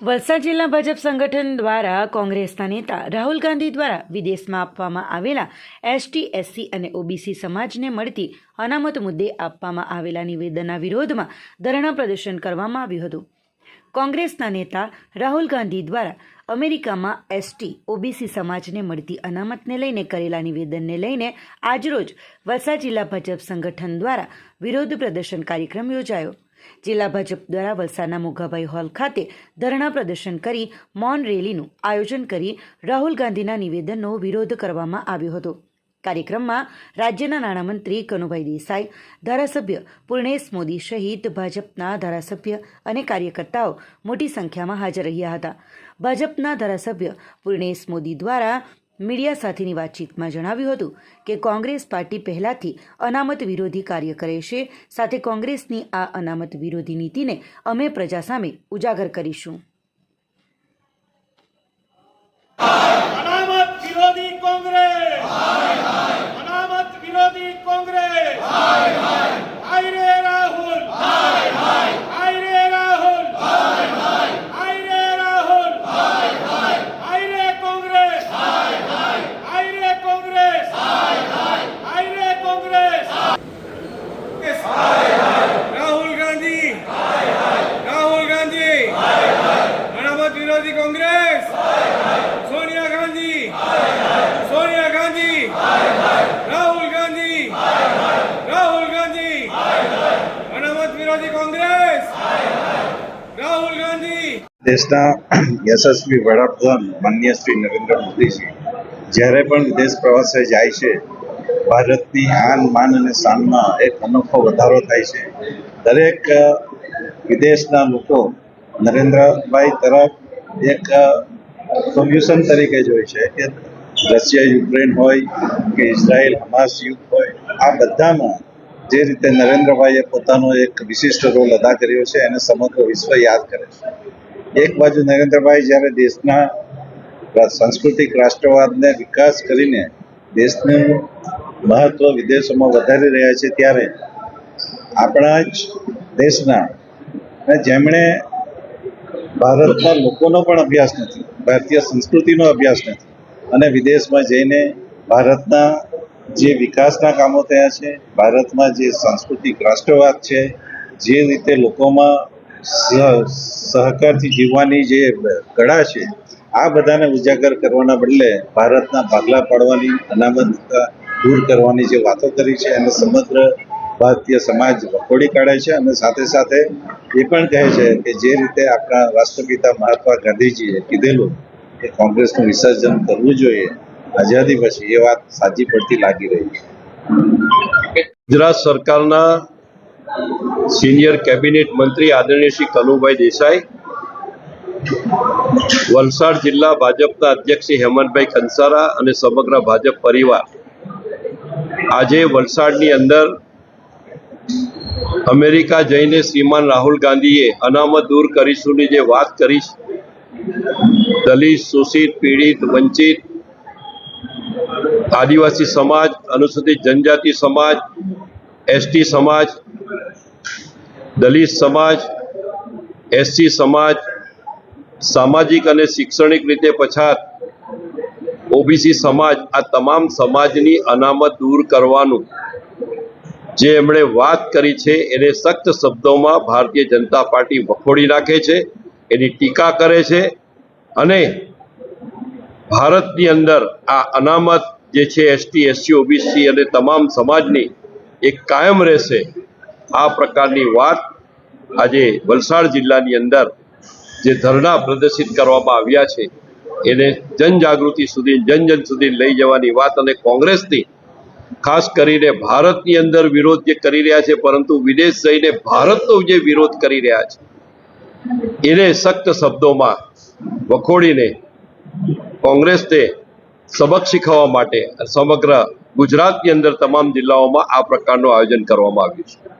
વલસાડ જિલ્લા ભાજપ સંગઠન દ્વારા કોંગ્રેસના નેતા રાહુલ ગાંધી દ્વારા વિદેશમાં આપવામાં આવેલા એસટી, એસસી અને ઓબીસી સમાજને મળતી અનામત મુદ્દે આપવામાં આવેલા નિવેદનના વિરોધમાં ધરણા પ્રદર્શન કરવામાં આવ્યું હતું. કોંગ્રેસના નેતા રાહુલ ગાંધી દ્વારા અમેરિકામાં એસટી, ઓબીસી સમાજને મળતી અનામતને લઈને કરેલા નિવેદનને લઈને આજરોજ વલસાડ જિલ્લા ભાજપ સંગઠન દ્વારા વિરોધ પ્રદર્શન કાર્યક્રમ યોજાયો. જિલ્લા ભાજપ દ્વારા વલસાડના મોઘાભાઈ હોલ ખાતે ધરણા પ્રદર્શન કરી મૌન રેલીનું આયોજન કરી રાહુલ ગાંધીના નિવેદનનો વિરોધ કરવામાં આવ્યો હતો. કાર્યક્રમમાં રાજ્યના નાણામંત્રી કનુભાઈ દેસાઈ, ધારાસભ્ય પૂર્ણેશ મોદી સહિત ભાજપના ધારાસભ્ય અને કાર્યકર્તાઓ મોટી સંખ્યામાં હાજર રહ્યા હતા. ભાજપના ધારાસભ્ય પૂર્ણેશ મોદી દ્વારા મીડિયા સાથેની વાતચીતમાં જણાવ્યું હતું કે કોંગ્રેસ પાર્ટી પહેલાથી અનામત વિરોધી કાર્ય કરે છે. સાથે કોંગ્રેસની આ અનામત વિરોધી નીતિને અમે પ્રજા સામે ઉજાગર કરીશું અનામત વિરોધી કોંગ્રેસ અનામત વિરોધી કોંગ્રેસ હાય રે રાહુલ હાય રે રાહુલ હાય રે રાહુલ હાય રે કોંગ્રેસ હાય રે કોંગ્રેસ હાય રે કોંગ્રેસ રાહુલ ગાંધી રાહુલ ગાંધી વિરોધી કોંગ્રેસ! સોનિયા ગાંધી! સોનિયા ગાંધી! રાહુલ ગાંધી! રાહુલ ગાંધી! અનામત વિરોધી કોંગ્રેસ! રાહુલ ગાંધી! દેશના યશસ્વી વડાપ્રધાન માન્ય શ્રી નરેન્દ્ર મોદીજી, જ્યારે પણ વિદેશ પ્રવાસે જાય છે, ભારતની આન, માન અને શાનમાં એક અનોખો વધારો થાય છે. દરેક વિદેશના લોકો નરેન્દ્રભાઈ તરફ એક સોલ્યુશન તરીકે જોઈ છે કે રશિયા, યુક્રેન હોય કે ઇઝરાયલ, હમાસ યુદ્ધ હોય, આ બધામાં જે રીતે નરેન્દ્રભાઈએ પોતાનો એક વિશિષ્ટ રોલ અદા કર્યો છે, એને સમગ્ર વિશ્વ યાદ કરે છે. એક બાજુ નરેન્દ્રભાઈ જ્યારે દેશના સાંસ્કૃતિક રાષ્ટ્રવાદને વિકાસ કરીને દેશનું મહત્વ વિદેશોમાં વધારી રહ્યા છે, ત્યારે આપણા જ દેશના જેમણે ભારતના લોકોનો પણ અભ્યાસ નથી, ભારતીય સંસ્કૃતિનો અભ્યાસ નથી. અને વિદેશમાં જઈને ભારતના જે વિકાસના કામો થયા છે, ભારતમાં જે સાંસ્કૃતિક રાષ્ટ્રવાદ છે, જે રીતે લોકોમાં સહકારથી જીવવાની જે કળા છે, આ બધાને ઉજાગર કરવાના બદલે ભારતના ભાગલા પાડવાની અનામતતા દૂર કરવાની જે વાતો કરી છે અને સમગ્ર ભારતીય સમાજ વખોડી કાઢે છે અને સાથે સાથે એ પણ કહે છે કે જે રીતે આપણા રાષ્ટ્રપિતા મહાત્મા ગાંધીજીએ કીધેલું કે કોંગ્રેસનું વિસર્જન કરવું જોઈએ, આઝાદી પછી એ વાત સાચી પડતી લાગી રહી છે. ગુજરાત સરકારના સિનિયર કેબિનેટ મંત્રી આદરણીય શ્રી કનુભાઈ દેસાઈ, વલસાડ જિલ્લા ભાજપના અધ્યક્ષ હેમંતભાઈ ખંસારા અને સમગ્ર ભાજપ પરિવાર આજે વલસાડની અંદર અમેરિકા જઈને શ્રીમાન રાહુલ ગાંધીએ અનામત દૂર કરીશુંની જે વાત કરી દલિત, શોષિત, પીડિત, વંચિત, આદિવાસી સમાજ, અનુસૂચિત જનજાતિ સમાજ, એસટી સમાજ, દલિત સમાજ, એસસી સમાજ, સામાજિક અને શૈક્ષણિક રીતે પછાત ઓબીસી સમાજ, આ તમામ સમાજની અનામત દૂર કરવાનું જે એમણે વાત કરી છે, એને સખ્ત શબ્દોમાં ભારતીય જનતા પાર્ટી વખોડી નાખે છે, એની ટીકા કરે છે અને ભારતની અંદર આ અનામત જે છે એસટી એસસી ઓબીસી અને તમામ સમાજની એ કાયમ રહેશે. આ પ્રકારની વાત આજે વલસાડ જિલ્લાની અંદર જે ધરણા પ્રદર્શિત કરવામાં આવ્યા છે, એને જનજાગૃતિ સુધી જન જન સુધી લઈ જવાની વાત અને કોંગ્રેસની ખાસ કરીને ભારતની અંદર વિરોધ જે કરી રહ્યા છે, પરંતુ વિદેશ જઈને ભારતનો જે વિરોધ કરી રહ્યા છે, એને સખ્ત શબ્દોમાં વખોડીને કોંગ્રેસને સબક શીખવવા માટે સમગ્ર ગુજરાતની અંદર તમામ જિલ્લાઓમાં આ પ્રકારનું આયોજન કરવામાં આવ્યું છે.